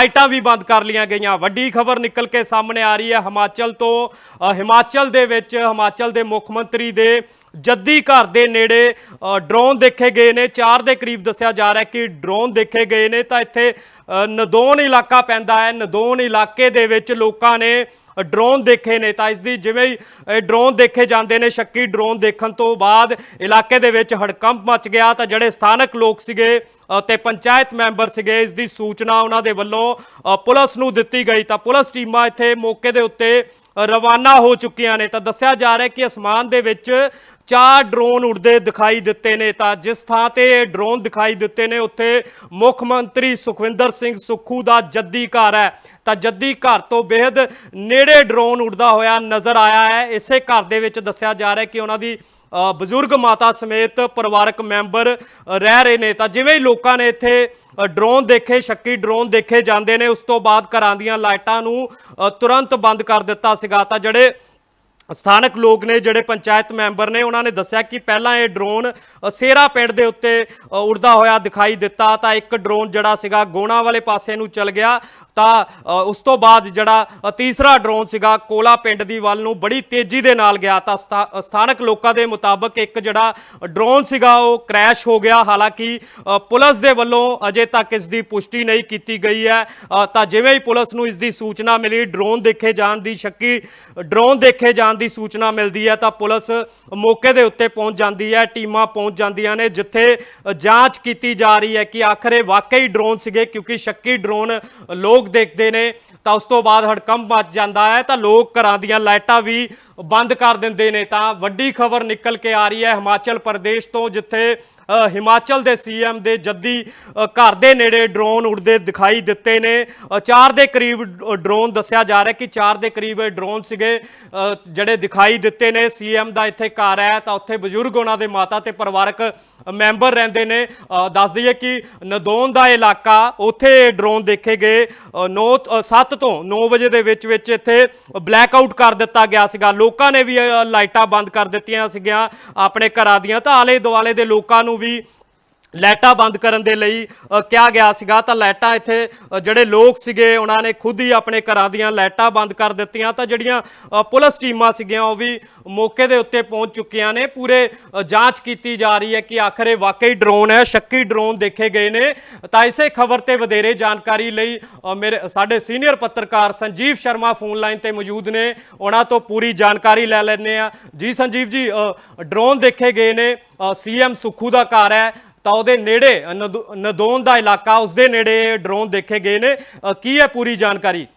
ਲਾਈਟਾਂ ਵੀ ਬੰਦ ਕਰ ਲੀਆਂ ਗਈਆਂ। ਵੱਡੀ ਖਬਰ ਨਿਕਲ ਕੇ ਸਾਹਮਣੇ ਆ ਰਹੀ ਹੈ ਹਿਮਾਚਲ ਤੋਂ। ਹਿਮਾਚਲ ਦੇ ਵਿੱਚ, ਹਿਮਾਚਲ ਦੇ ਮੁੱਖ ਮੰਤਰੀ ਦੇ ਜੱਦੀ ਘਰ ਦੇ ਨੇੜੇ ਡਰੋਨ ਦੇਖੇ ਗਏ ਨੇ। 4 ਦੇ ਕਰੀਬ ਦੱਸਿਆ ਜਾ ਰਿਹਾ ਕਿ ਡਰੋਨ ਦੇਖੇ ਗਏ ਨੇ। ਤਾਂ ਇੱਥੇ ਅ, ਇਲਾਕਾ ਪੈਂਦਾ ਹੈ। ਨਦੌਣ ਇਲਾਕੇ ਦੇ ਵਿੱਚ ਲੋਕਾਂ ਨੇ ਡਰੋਨ ਦੇਖੇ ਨੇ। ਤਾਂ ਇਸ ਦੀ ਜਿਵੇਂ ਹੀ ਇਹ ਡਰੋਨ ਦੇਖੇ ਜਾਂਦੇ ਨੇ ਸ਼ੱਕੀ ਡਰੋਨ ਦੇਖਣ ਤੋਂ ਬਾਅਦ ਇਲਾਕੇ ਦੇ ਵਿੱਚ ਹੜਕੰਪ ਮਚ ਗਿਆ। ਤਾਂ ਜਿਹੜੇ ਸਥਾਨਕ ਲੋਕ ਸੀਗੇ ਅ, ਤੇ ਪੰਚਾਇਤ ਮੈਂਬਰ ਸੀਗੇ ਇਸ ਦੀ ਸੂਚਨਾ ਉਹਨਾਂ ਦੇ ਵੱਲੋਂ ਪੁਲਿਸ ਨੂੰ ਦਿੱਤੀ ਗਈ। ਤਾਂ ਪੁਲਿਸ ਟੀਮਾਂ ਇੱਥੇ ਮੌਕੇ ਦੇ ਉੱਤੇ ਰਵਾਨਾ ਹੋ ਚੁੱਕੀਆਂ ਨੇ। ਤਾਂ ਦੱਸਿਆ ਜਾ ਰਿਹਾ ਕਿ ਅਸਮਾਨ ਦੇ ਵਿੱਚ ਚਾਰ ਡਰੋਨ ਉੜਦੇ ਦਿਖਾਈ ਦਿੱਤੇ ਨੇ। ਤਾਂ ਜਿਸ ਥਾਂ ਤੇ ਇਹ ਡਰੋਨ ਦਿਖਾਈ ਦਿੱਤੇ ਨੇ, ਉੱਥੇ ਮੁੱਖ ਮੰਤਰੀ ਸੁਖਵਿੰਦਰ ਸਿੰਘ ਸੁੱਖੂ ਦਾ ਜੱਦੀ ਘਰ ਹੈ। ਤਾਂ ਜੱਦੀ ਘਰ ਤੋਂ ਬੇहद ਨੇੜੇ ਡਰੋਨ ਉੜਦਾ ਹੋਇਆ ਨਜ਼ਰ ਆਇਆ ਹੈ। ਇਸੇ ਘਰ ਦੇ ਵਿੱਚ ਦੱਸਿਆ ਜਾ ਰਿਹਾ ਕਿ ਉਹਨਾਂ ਦੀ ਬਜ਼ੁਰਗ ਮਾਤਾ ਸਮੇਤ ਪਰਿਵਾਰਕ ਮੈਂਬਰ ਰਹਿ ਰਹੇ ਨੇ। ਤਾਂ ਜਿਵੇਂ ਹੀ ਲੋਕਾਂ ਨੇ ਇੱਥੇ ਡਰੋਨ ਦੇਖੇ, ਸ਼ੱਕੀ ਡਰੋਨ ਦੇਖੇ ਜਾਂਦੇ ਨੇ, ਉਸ ਤੋਂ ਬਾਅਦ ਘਰਾਂ ਦੀਆਂ ਲਾਈਟਾਂ ਨੂੰ ਤੁਰੰਤ ਬੰਦ ਕਰ ਦਿੱਤਾ ਸੀਗਾ। ਤਾਂ ਜਿਹੜੇ ਸਥਾਨਕ ਲੋਕ ਨੇ ਜਿਹੜੇ ਪੰਚਾਇਤ ਮੈਂਬਰ ਨੇ ਉਹਨਾਂ ਨੇ ਦੱਸਿਆ ਕਿ ਪਹਿਲਾਂ ਇਹ ਡਰੋਨ ਅ, ਸੇਰਾ ਪਿੰਡ ਦੇ ਉੱਤੇ ਅ, ਉੜਦਾ ਹੋਇਆ ਦਿਖਾਈ ਦਿੱਤਾ। ਤਾਂ ਇੱਕ ਡਰੋਨ ਜਿਹੜਾ ਸੀਗਾ ਗੋਣਾ ਵਾਲੇ ਪਾਸੇ ਨੂੰ ਚਲ ਗਿਆ। ਤਾਂ ਉਸ ਤੋਂ ਬਾਅਦ ਜਿਹੜਾ ਤੀਸਰਾ ਡਰੋਨ ਸੀਗਾ ਕੋਲਾ ਪਿੰਡ ਦੀ ਵੱਲ ਨੂੰ ਬੜੀ ਤੇਜ਼ੀ ਦੇ ਨਾਲ ਗਿਆ। ਤਾਂ ਸਥਾ- ਸਥਾਨਕ ਲੋਕਾਂ ਦੇ ਮੁਤਾਬਕ ਇੱਕ ਜਿਹੜਾ ਡਰੋਨ ਸੀਗਾ ਉਹ ਕ੍ਰੈਸ਼ ਹੋ ਗਿਆ। ਹਾਲਾਂਕਿ ਪੁਲਿਸ ਦੇ ਵੱਲੋਂ ਅਜੇ ਤੱਕ ਇਸ ਦੀ ਪੁਸ਼ਟੀ ਨਹੀਂ ਕੀਤੀ ਗਈ ਹੈ। ਤਾਂ ਜਿਵੇਂ ਹੀ ਪੁਲਿਸ ਨੂੰ ਇਸ ਦੀ ਸੂਚਨਾ ਮਿਲੀ ਡਰੋਨ ਦੇਖੇ ਜਾਣ ਦੀ ਸ਼ੱਕੀ ਡਰੋਨ ਦੇਖੇ ਜਾਣ ਦੀ ਸੂਚਨਾ ਮਿਲਦੀ ਹੈ ਤਾਂ ਪੁਲਿਸ ਮੌਕੇ ਦੇ ਉੱਤੇ ਪਹੁੰਚ ਜਾਂਦੀ ਹੈ, ਟੀਮਾਂ ਪਹੁੰਚ ਜਾਂਦੀਆਂ ਨੇ, ਜਿੱਥੇ ਜਾਂਚ ਕੀਤੀ ਜਾ ਰਹੀ ਹੈ ਕਿ ਆਖਰੇ ਵਾਕਈ ਡਰੋਨ ਸੀਗੇ, ਕਿਉਂਕਿ ਸ਼ੱਕੀ ਡਰੋਨ ਲੋਕ ਦੇਖਦੇ ਨੇ, ਤਾਂ ਉਸ ਤੋਂ ਬਾਅਦ ਹੜਕੰਪ ਮਚ ਜਾਂਦਾ ਹੈ, ਤਾਂ ਲੋਕ ਘਰਾਂ ਦੀਆਂ ਲਾਈਟਾਂ ਵੀ ਬੰਦ ਕਰ ਦਿੰਦੇ ਨੇ। ਤਾਂ ਵੱਡੀ ਖਬਰ ਨਿਕਲ ਕੇ ਆ ਰਹੀ ਹੈ ਹਿਮਾਚਲ ਪ੍ਰਦੇਸ਼ ਤੋਂ, ਜਿੱਥੇ ਹਿਮਾਚਲ ਦੇ ਸੀਐਮ ਦੇ ਜੱਦੀ ਘਰ ਦੇ ਨੇੜੇ ਡਰੋਨ ਉੜਦੇ ਦਿਖਾਈ ਦਿੱਤੇ ਨੇ। ਅ, ਚਾਰ ਦੇ ਕਰੀਬ ਡਰੋਨ ਦੱਸਿਆ ਜਾ ਰਿਹਾ ਕਿ ਚਾਰ ਦੇ ਕਰੀਬ ਇਹ ਡਰੋਨ ਸੀਗੇ ਜਿਹੜੇ ਦਿਖਾਈ ਦਿੱਤੇ ਨੇ। ਸੀਐਮ ਦਾ ਇੱਥੇ ਘਰ ਹੈ ਤਾਂ ਉੱਥੇ ਬਜ਼ੁਰਗ ਉਹਨਾਂ ਦੇ ਮਾਤਾ ਤੇ ਪਰਿਵਾਰਕ ਮੈਂਬਰ ਰਹਿੰਦੇ ਨੇ। ਦੱਸ ਦਈਏ ਕਿ ਨਦੌਨ ਦਾ ਇਲਾਕਾ ਉੱਥੇ ਇਹ ਡਰੋਨ ਦੇਖੇ ਗਏ। 9 7 ਤੋਂ 9 ਵਜੇ ਦੇ ਵਿੱਚ ਵਿੱਚ ਇੱਥੇ ਬਲੈਕ ਆਊਟ ਕਰ ਦਿੱਤਾ ਗਿਆ ਸੀਗਾ। ਲੋਕਾਂ ਨੇ ਵੀ ਲਾਈਟਾਂ ਬੰਦ ਕਰ ਦਿੱਤੀਆਂ ਸੀਗੀਆਂ ਆਪਣੇ ਘਰਾਂ ਦੀਆਂ। ਤਾਂ ਆਲੇ ਦੁਆਲੇ ਦੇ ਲੋਕਾਂ ਨੂੰ ਵੀ ਲਾਈਟਾਂ ਬੰਦ ਕਰਨ ਦੇ ਲਈ ਕਿਹਾ ਗਿਆ ਸੀਗਾ। ਤਾਂ ਲਾਈਟਾਂ ਇੱਥੇ ਜਿਹੜੇ ਲੋਕ ਸੀਗੇ, ਉਹਨਾਂ ਨੇ ਖੁਦ ਹੀ ਆਪਣੇ ਘਰਾਂ ਦੀਆਂ ਲਾਈਟਾਂ ਬੰਦ ਕਰ ਦਿੱਤੀਆਂ। ਤਾਂ ਜਿਹੜੀਆਂ ਪੁਲਿਸ ਟੀਮਾਂ ਸੀਗੀਆਂ, ਉਹ ਵੀ ਮੌਕੇ ਦੇ ਉੱਤੇ ਪਹੁੰਚ ਚੁੱਕੀਆਂ ਨੇ। ਪੂਰੇ ਜਾਂਚ ਕੀਤੀ ਜਾ ਰਹੀ ਹੈ ਕਿ ਆਖਰ ਇਹ ਵਾਕਈ ਡਰੋਨ ਹੈ, ਸ਼ੱਕੀ ਡਰੋਨ ਦੇਖੇ ਗਏ ਨੇ। ਤਾਂ ਇਸੇ ਖਬਰ ਤੇ ਵਧੇਰੇ ਜਾਣਕਾਰੀ ਲਈ ਮੇਰੇ, ਸਾਡੇ ਸੀਨੀਅਰ ਪੱਤਰਕਾਰ ਸੰਜੀਵ ਸ਼ਰਮਾ ਫੋਨ ਲਾਈਨ ਤੇ ਮੌਜੂਦ ਨੇ। ਉਹਨਾਂ ਤੋਂ ਪੂਰੀ ਜਾਣਕਾਰੀ ਲੈ ਲੈਣੇ ਆ ਜੀ ਸੰਜੀਵ ਜੀ ਡਰੋਨ ਦੇਖੇ ਗਏ ਨੇ। ਸੀਐਮ ਸੁਖੂ ਦਾ ਘਰ ਹੈ। ਤਾਂ ਉਹਦੇ ਨੇੜੇ, ਨਦੌ- ਦਾ ਇਲਾਕਾ ਉਸ ਨੇੜੇ ਡਰੋਨ ਦੇਖੇ ਗਏ ਨੇ। ਕੀ ਹੈ ਪੂਰੀ ਜਾਣਕਾਰੀ?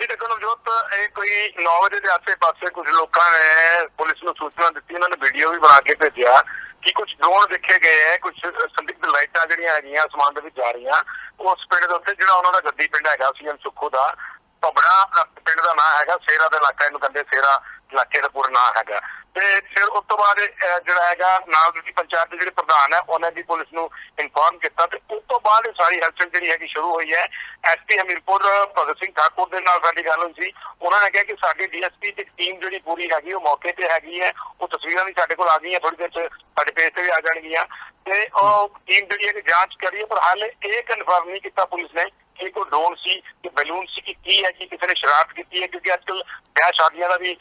ਜੀ ਦੇਖੋ ਨਵਜੋਤ, ਇਹ ਕੋਈ 9 ਵਜੇ ਦੇ ਆਸੇ-ਪਾਸੇ ਕੁਝ ਲੋਕਾਂ ਨੇ ਪੁਲਿਸ ਨੂੰ ਸੂਚਨਾ ਦਿੱਤੀ, ਉਹਨਾਂ ਨੇ ਵੀਡੀਓ ਵੀ ਬਣਾ ਕੇ ਭੇਜਿਆ ਕਿ ਕੁਝ ਡਰੋਨ ਦੇਖੇ ਗਏ ਹੈ, ਕੁਝ ਸੰਦਿਗਧ ਲਾਈਟਾਂ ਜਿਹੜੀਆਂ ਹੈਗੀਆਂ ਅਸਮਾਨ ਦੇ ਵਿੱਚ ਜਾ ਰਹੀਆਂ। ਉਸ ਪਿੰਡ ਦੇ ਉੱਤੇ ਜਿਹੜਾ ਉਹਨਾਂ ਦਾ ਗੱਦੀ ਪਿੰਡ ਹੈਗਾ, ਸੀਐਮ ਸੁੱਖੋ ਦਾ ਭਬੜਾ ਪਿੰਡ ਦਾ ਨਾਂ ਹੈਗਾ, ਸੇਰਾ ਦਾ ਇਲਾਕਾ, ਇਹਨੂੰ ਕਹਿੰਦੇ ਸੇਰਾ ਇਲਾਕੇ ਦਾ ਪੂਰਾ ਨਾਂ ਹੈਗਾ। ਤੇ ਫਿਰ ਉਸ ਤੋਂ ਬਾਅਦ ਜਿਹੜਾ ਹੈਗਾ, ਨਾਲ ਦੀ ਪੰਚਾਇਤ ਦੇ ਜਿਹੜੇ ਪ੍ਰਧਾਨ ਹੈ, ਉਹਨਾਂ ਦੀ ਪੁਲਿਸ ਨੂੰ ਇਨਫੋਰਮ ਕੀਤਾ ਤੇ ਉਸ ਤੋਂ ਬਾਅਦ ਇਹ ਸਾਰੀ ਹਲਚਲ ਜਿਹੜੀ ਹੈਗੀ ਸ਼ੁਰੂ ਹੋਈ ਹੈ। ਐਸਪੀ ਹਮੀਰਪੁਰ ਭਗਤ ਸਿੰਘ ਠਾਕੁਰ ਦੇ ਨਾਲ ਸਾਡੀ ਗੱਲ ਹੋਈ ਸੀ। ਉਹਨਾਂ ਨੇ ਕਿਹਾ ਕਿ ਸਾਡੀ ਡੀਐਸਪੀ ਦੀ ਟੀਮ ਜਿਹੜੀ ਪੂਰੀ ਹੈਗੀ, ਉਹ ਮੌਕੇ ਤੇ ਹੈਗੀ ਹੈ। ਉਹ ਤਸਵੀਰਾਂ ਵੀ ਸਾਡੇ ਕੋਲ ਆ ਗਈਆਂ ਥੋੜੀ ਦੇਰ ਚ ਸਾਡੇ ਪੇਜ ਤੇ ਵੀ ਆ ਜਾਣਗੀਆਂ। ਤੇ ਉਹ ਟੀਮ ਜਿਹੜੀ ਹੈ ਜਾਂਚ ਕਰੀ, ਪਰ ਹਾਲੇ ਇਹ ਕਨਫਰਮ ਨਹੀਂ ਕੀਤਾ ਪੁਲਿਸ ਨੇ ਕਿ ਕੋਈ ਡਰੋਨ ਸੀ ਕਿ ਬੈਲੂਨ ਸੀ ਕਿ ਕੀ ਹੈ ਕਿ ਕਿਸੇ ਨੇ ਸ਼ਰਾਰਤ ਕੀਤੀ ਹੈ? ਕਿਉਂਕਿ ਅੱਜ ਅੱਜਕੱਲ ਵਿਆਹ ਸ਼ਾਦੀਆਂ ਦਾ ਵੀ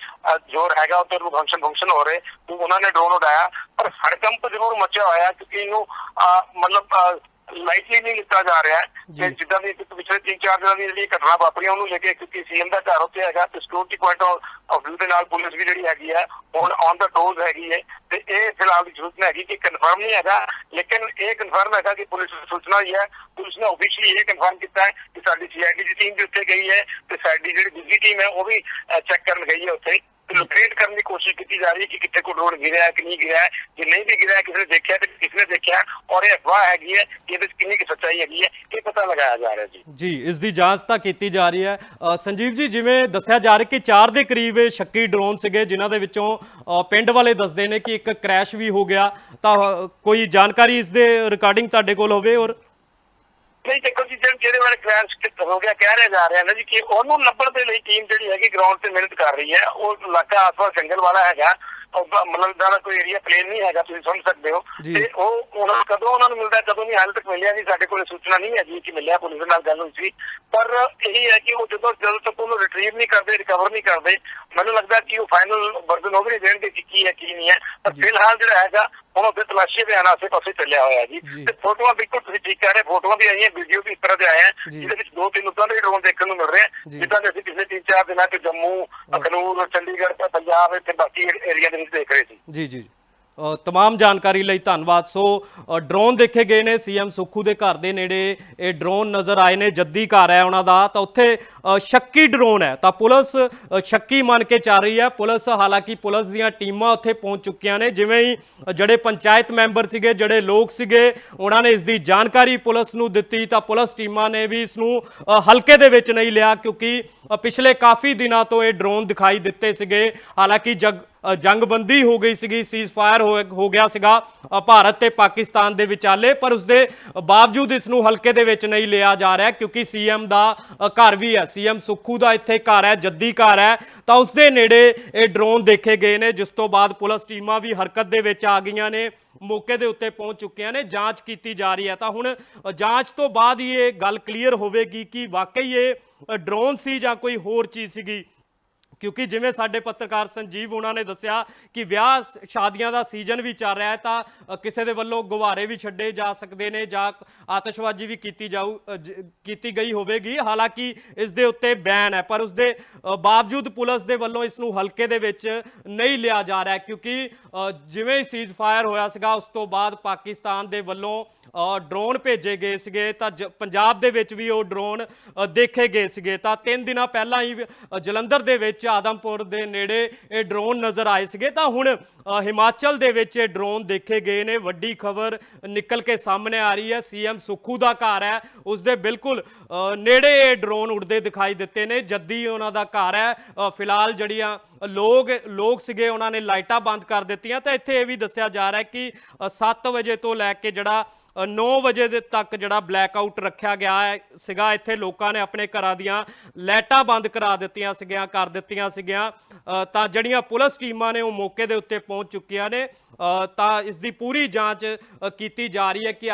ਜ਼ੋਰ ਹੈਗਾ ਉੱਤੇ ਫੰਕਸ਼ਨ ਫੰਕਸ਼ਨ ਹੋ ਰਹੇ। ਤੇ ਉਹਨਾਂ ਨੇ ਡਰੋਨ ਉਡਾਇਆ। ਪਰ ਹੜਕੰਪ ਜ਼ਰੂਰ ਮਚਿਆ ਹੋਇਆ ਕਿਉਂਕਿ ਇਹਨੂੰ ਅ, ਮਤਲਬ ਲਾਈਟਲੀ ਨਹੀਂ ਲਿੱਤਾ ਜਾ ਰਿਹਾ ਤੇ ਜਿੱਦਾਂ ਦੀ ਇੱਕ ਪਿਛਲੇ 3-4 ਦਿਨਾਂ ਦੀ ਜਿਹੜੀ ਘਟਨਾ ਵਾਪਰੀ ਉਹਨੂੰ ਲੈ ਕੇ ਕਿਉਂਕਿ ਸੀਐਮ ਦਾ ਘਰ ਉੱਤੇ ਹੈਗਾ ਤੇ ਸਿਕਿਉਰਿਟੀ ਪੁਆਇੰਟ ਆਫ ਵਿਊ ਦੇ ਨਾਲ ਪੁਲਿਸ ਵੀ ਜਿਹੜੀ ਹੈਗੀ ਹੈ ਹੁਣ ਔਨ ਦਾ ਟੋਜ਼ ਹੈਗੀ ਹੈ। ਤੇ ਇਹ ਫਿਲਹਾਲ ਦੀ ਸੂਚਨਾ ਹੈਗੀ ਕਿ ਕਨਫਰਮ ਨਹੀਂ ਹੈਗਾ ਲੇਕਿਨ ਇਹ ਕਨਫਰਮ ਹੈਗਾ ਕਿ ਪੁਲਿਸ ਨੂੰ ਸੂਚਨਾ ਹੋਈ ਹੈ। ਪੁਲਿਸ ਨੇ ਆਫੀਸ਼ੀਅਲੀ ਇਹ ਕਨਫਰਮ ਕੀਤਾ ਹੈ ਕਿ ਸਾਡੀ ਸੀਆਈਡੀ ਦੀ ਟੀਮ ਵੀ ਉੱਥੇ ਗਈ ਹੈ ਤੇ ਸਾਡੀ ਜਿਹੜੀ ਦੂਜੀ ਟੀਮ ਹੈ ਉਹ ਵੀ ਚੈੱਕ ਕਰਨ ਗਈ ਹੈ ਉੱਥੇ। ਲੋਕੇਟ ਕਰਨ ਦੀ ਕੋਸ਼ਿਸ਼ ਕੀਤੀ ਜਾ ਰਹੀ ਹੈ ਕਿ ਕਿੱਥੇ ਕੋਈ ਡਰੋਨ ਗਿਰਿਆ ਕਿ ਨਹੀਂ ਗਿਰਿਆ ਜੇ ਨਹੀਂ ਵੀ ਗਿਰਿਆ ਕਿਸੇ ਨੇ ਦੇਖਿਆ ਤੇ ਕਿਸ ਨੇ ਦੇਖਿਆ ਔਰ ਇਹ ਅਫਵਾਹ ਹੈਗੀ ਹੈ ਕਿ ਇਹਦੇ ਵਿੱਚ ਕਿੰਨੀ ਕੁ ਸੱਚਾਈ ਹੈਗੀ ਹੈ, ਇਹ ਪਤਾ ਲਗਾਇਆ ਜਾ ਰਿਹਾ ਜੀ। ਜੀ, ਇਸ ਦੀ ਜਾਂਚ ਤਾਂ ਕੀਤੀ ਜਾ ਰਹੀ ਹੈ। ਸੰਜੀਵ ਜੀ, ਜਿਵੇਂ ਦੱਸਿਆ ਜਾ ਰਿਹਾ ਕਿ 4 ਦੇ ਕਰੀਬ ਸ਼ੱਕੀ ਡਰੋਨ ਸੀਗੇ, ਜਿਨ੍ਹਾਂ ਦੇ ਵਿੱਚੋਂ ਪਿੰਡ ਵਾਲੇ ਦੱਸਦੇ ਨੇ ਕਿ ਇੱਕ ਕ੍ਰੈਸ਼ ਵੀ ਹੋ ਗਿਆ। ਤਾਂ ਕੋਈ ਜਾਣਕਾਰੀ ਇਸ ਦੇ ਰਿਕਾਰਡਿੰਗ ਤੁਹਾਡੇ ਕੋਲ ਹੋਵੇ ਔਰ ਨਹੀਂ ਦੇਖੋ ਜੀ ਜਿਹੜੇ ਬਾਰੇ ਕ੍ਰੈਸ਼ ਹੋ ਗਿਆ ਕਹਿ ਰਿਹਾ ਜਾ ਰਿਹਾ ਨਾ ਜੀ ਕਿ ਉਹਨੂੰ ਲੱਭਣ ਦੇ ਲਈ ਟੀਮ ਜਿਹੜੀ ਹੈਗੀ ਗਰਾਊਂਡ ਤੇ ਮਿਹਨਤ ਕਰ ਰਹੀ ਹੈ। ਉਹ ਇਲਾਕਾ ਆਸਪਾਸ ਜੰਗਲ ਵਾਲਾ ਹੈਗਾ। ਮਤਲਬ ਦਾ ਕੋਈ ਏਰੀਆ ਪਲੇਨ ਨਹੀਂ ਹੈਗਾ ਤੁਸੀਂ ਸਮਝ ਸਕਦੇ ਹੋ। ਤੇ ਉਹ ਉਹਨਾਂ ਕਦੋਂ ਉਹਨਾਂ ਨੂੰ ਮਿਲਦਾ ਕਦੋਂ ਨਹੀਂ ਹਾਲੇ ਤੱਕ ਮਿਲਿਆ ਨਹੀਂ। ਸਾਡੇ ਕੋਲ ਸੂਚਨਾ ਨਹੀਂ ਹੈ ਜੀ ਕਿ ਮਿਲਿਆ ਪੁਲਿਸ ਨਾਲ ਗੱਲ ਹੋਈ ਸੀ। ਪਰ ਇਹੀ ਹੈ ਕਿ ਉਹ ਜਦੋਂ ਜਦੋਂ ਤੱਕ ਉਹਨੂੰ ਰਿਟਰੀਵ ਨਹੀਂ ਕਰਦੇ ਰਿਕਵਰ ਨਹੀਂ ਕਰਦੇ ਮੈਨੂੰ ਲੱਗਦਾ ਕਿ ਉਹ ਫਾਈਨਲ ਵਰਜ਼ਨ ਉਹ ਵੀ ਦੇਣਗੇ ਕਿ ਕੀ ਹੈ ਕੀ ਨਹੀਂ ਹੈ। ਪਰ ਫਿਲਹਾਲ ਜਿਹੜਾ ਹੈਗਾ ਹੁਣ ਉਹਦੇ ਤਲਾਸ਼ੀ ਦੇ ਆਸੇ ਪਾਸੇ ਚੱਲਿਆ ਹੋਇਆ ਜੀ। ਤੇ ਫੋਟੋਆਂ ਬਿਲਕੁਲ ਤੁਸੀਂ ਠੀਕ ਕਹਿ ਰਹੇ ਫੋਟੋਆਂ ਵੀ ਆਈਆਂ ਵੀਡੀਓ ਵੀ ਇਸ ਤਰ੍ਹਾਂ ਦੇ ਆਏ ਜੀ। ਜਿਹਦੇ ਵਿੱਚ ਦੋ ਤਿੰਨ ਉਦਾਂ ਦੇ ਡਰੋਨ ਦੇਖਣ ਨੂੰ ਮਿਲ ਰਹੇ ਜੀ। ਜਿੱਦਾਂ ਦੇ ਅਸੀਂ ਪਿਛਲੇ ਤਿੰਨ ਚਾਰ ਦਿਨਾਂ ਚ ਜੰਮੂ ਅਖਨੂਰ ਚੰਡੀਗੜ੍ਹ ਪੰਜਾਬ ਤੇ ਬਾਕੀ ਏਰੀਆ ਦੇ ਵਿੱਚ ਦੇਖ ਰਹੇ ਸੀ ਜੀ ਜੀ ਤਮਾਮ ਜਾਣਕਾਰੀ ਲਈ ਧੰਨਵਾਦ। ਸੋ ਡਰੋਨ ਦੇਖੇ ਗਏ ਨੇ, ਸੀਐਮ ਸੁੱਖੂ ਦੇ ਘਰ ਦੇ ਨੇੜੇ ਇਹ ਡਰੋਨ ਨਜ਼ਰ ਆਏ ਨੇ, ਜੱਦੀ ਘਰ ਹੈ ਉਹਨਾਂ ਦਾ। ਤਾਂ ਉੱਥੇ ਸ਼ੱਕੀ ਡਰੋਨ ਹੈ। ਤਾਂ ਪੁਲਿਸ ਸ਼ੱਕੀ ਮੰਨ ਕੇ ਚੱਲ ਰਹੀ ਹੈ। ਪੁਲਿਸ, ਹਾਲਾਂਕਿ ਪੁਲਿਸ ਦੀਆਂ ਟੀਮਾਂ ਉੱਥੇ ਪਹੁੰਚ ਚੁੱਕੀਆਂ ਨੇ। ਜਿਵੇਂ ਹੀ ਜਿਹੜੇ ਪੰਚਾਇਤ ਮੈਂਬਰ ਸੀਗੇ, ਜਿਹੜੇ ਲੋਕ ਸੀਗੇ, ਉਹਨਾਂ ਨੇ ਇਸ ਦੀ ਜਾਣਕਾਰੀ ਪੁਲਿਸ ਨੂੰ ਦਿੱਤੀ। ਤਾਂ ਪੁਲਿਸ ਟੀਮਾਂ ਨੇ ਵੀ ਇਸ ਨੂੰ ਹਲਕੇ ਦੇ ਵਿੱਚ ਨਹੀਂ ਲਿਆ, ਕਿਉਂਕਿ ਪਿਛਲੇ ਕਾਫੀ ਦਿਨਾਂ ਤੋਂ ਇਹ ਡਰੋਨ ਦਿਖਾਈ ਦਿੱਤੇ ਸੀਗੇ। ਹਾਲਾਂਕਿ ਜਗ ਜੰਗਬੰਦੀ ਹੋ ਗਈ ਸੀਗੀ ਸੀਜ਼ ਫਾਇਰ ਹੋ ਗਿਆ ਸੀਗਾ ਭਾਰਤ ਤੇ ਪਾਕਿਸਤਾਨ ਦੇ ਵਿਚਾਲੇ, ਪਰ ਉਸ ਦੇ ਬਾਵਜੂਦ ਇਸ ਨੂੰ ਹਲਕੇ ਦੇ ਵਿੱਚ ਨਹੀਂ ਲਿਆ ਜਾ ਰਿਹਾ, ਕਿਉਂਕਿ ਸੀਐਮ ਦਾ ਘਰ ਵੀ ਹੈ। ਸੀਐਮ ਸੁੱਖੂ ਦਾ ਇੱਥੇ ਘਰ ਹੈ, ਜੱਦੀ ਘਰ ਹੈ। ਤਾਂ ਉਸ ਦੇ ਨੇੜੇ ਇਹ ਡਰੋਨ ਦੇਖੇ ਗਏ ਨੇ, ਜਿਸ ਤੋਂ ਬਾਅਦ ਪੁਲਿਸ ਟੀਮਾਂ ਵੀ ਹਰਕਤ ਦੇ ਵਿੱਚ ਆ ਗਈਆਂ ਨੇ, ਮੌਕੇ ਦੇ ਉੱਤੇ ਪਹੁੰਚ ਚੁੱਕੀਆਂ ਨੇ, ਜਾਂਚ ਕੀਤੀ ਜਾ ਰਹੀ ਹੈ। ਤਾਂ ਹੁਣ ਜਾਂਚ ਤੋਂ ਬਾਅਦ ਹੀ ਇਹ ਗੱਲ ਕਲੀਅਰ ਹੋਵੇਗੀ ਕਿ ਵਾਕਈ ਇਹ ਡਰੋਨ ਸੀ ਜਾਂ ਕੋਈ ਹੋਰ ਚੀਜ਼ ਸੀਗੀ। ਕਿਉਂਕਿ ਜਿਵੇਂ ਸਾਡੇ ਪੱਤਰਕਾਰ ਸੰਜੀਵ ਉਹਨਾਂ ਨੇ ਦੱਸਿਆ ਕਿ ਵਿਆਹ ਸ਼ਾਦੀਆਂ ਦਾ ਸੀਜ਼ਨ ਵੀ ਚੱਲ ਰਿਹਾ ਹੈ, ਤਾਂ ਕਿਸੇ ਦੇ ਵੱਲੋਂ ਗੁਬਾਰੇ ਵੀ ਛੱਡੇ ਜਾ ਸਕਦੇ ਨੇ ਜਾਂ ਆਤਿਸ਼ਬਾਜ਼ੀ ਵੀ ਕੀਤੀ ਜਾਊ ਕੀਤੀ ਗਈ ਹੋਵੇਗੀ। ਹਾਲਾਂਕਿ ਇਸ ਦੇ ਉੱਤੇ ਬੈਨ ਹੈ, ਪਰ ਉਸ ਦੇ ਬਾਵਜੂਦ ਪੁਲਿਸ ਦੇ ਵੱਲੋਂ ਇਸ ਨੂੰ ਹਲਕੇ ਦੇ ਵਿੱਚ ਨਹੀਂ ਲਿਆ ਜਾ ਰਿਹਾ ਕਿਉਂਕਿ ਜਿਵੇਂ ਹੀ ਸੀਜ਼ ਫਾਇਰ ਹੋਇਆ ਸੀਗਾ, ਉਸ ਤੋਂ ਬਾਅਦ ਪਾਕਿਸਤਾਨ ਦੇ ਵੱਲੋਂ ਡਰੋਨ ਭੇਜੇ ਗਏ ਸੀਗੇ, ਤਾਂ ਜ- ਪੰਜਾਬ ਦੇ ਵਿੱਚ ਵੀ ਉਹ ਡਰੋਨ ਦੇਖੇ ਗਏ ਸੀਗੇ। ਤਾਂ ਤਿੰਨ ਦਿਨਾਂ ਪਹਿਲਾਂ ਹੀ ਜਲੰਧਰ ਦੇ ਵਿੱਚ ਆਦਮਪੁਰ ਦੇ ਨੇੜੇ ਇਹ ਡਰੋਨ ਨਜ਼ਰ ਆਏ ਸੀਗੇ, ਤਾਂ ਹੁਣ ਹਿਮਾਚਲ ਦੇ ਵਿੱਚ ਇਹ ਡਰੋਨ ਦੇਖੇ ਗਏ ਨੇ। ਵੱਡੀ ਖਬਰ ਨਿਕਲ ਕੇ ਸਾਹਮਣੇ ਆ ਰਹੀ ਹੈ। ਸੀਐਮ ਸੁੱਖੂ ਦਾ ਘਰ ਹੈ। ਉਸ ਦੇ ਬਿਲਕੁਲ ਨੇੜੇ ਇਹ ਡਰੋਨ ਉੱਡਦੇ ਦਿਖਾਈ ਦਿੱਤੇ ਨੇ। ਜੱਦੀ ਉਹਨਾਂ ਦਾ ਘਰ ਹੈ। ਫਿਲਹਾਲ ਜਿਹੜੀਆਂ ਲੋਕ ਲੋਕ ਸੀਗੇ, ਉਹਨਾਂ ਨੇ ਲਾਈਟਾਂ ਬੰਦ ਕਰ ਦਿੱਤੀਆਂ। ਤਾਂ ਇੱਥੇ ਇਹ ਵੀ ਦੱਸਿਆ ਜਾ ਰਿਹਾ ਹੈ ਕਿ 7 ਵਜੇ ਤੋਂ ਲੈ ਕੇ ਜਿਹੜਾ 9 ਵਜੇ ਦੇ ਤੱਕ ਜਿਹੜਾ ਬਲੈਕ ਆਊਟ ਰੱਖਿਆ ਗਿਆ ਹੈ, ਸੀਗਾ। ਇੱਥੇ ਲੋਕਾਂ ਨੇ ਆਪਣੇ ਘਰਾਂ ਦੀਆਂ ਲਾਈਟਾਂ ਬੰਦ ਕਰਾ ਦਿੱਤੀਆਂ ਸੀਗੀਆਂ, ਕਰ ਦਿੱਤੀਆਂ ਸੀਗੀਆਂ। ਤਾਂ ਜਿਹੜੀਆਂ ਪੁਲਿਸ ਟੀਮਾਂ ਨੇ ਉਹ ਮੌਕੇ ਦੇ ਉੱਤੇ ਪਹੁੰਚ ਚੁੱਕੀਆਂ ਨੇ। ਤਾਂ ਇਸ ਦੀ ਪੂਰੀ ਜਾਂਚ ਕੀਤੀ ਜਾ ਰਹੀ ਹੈ ਕਿ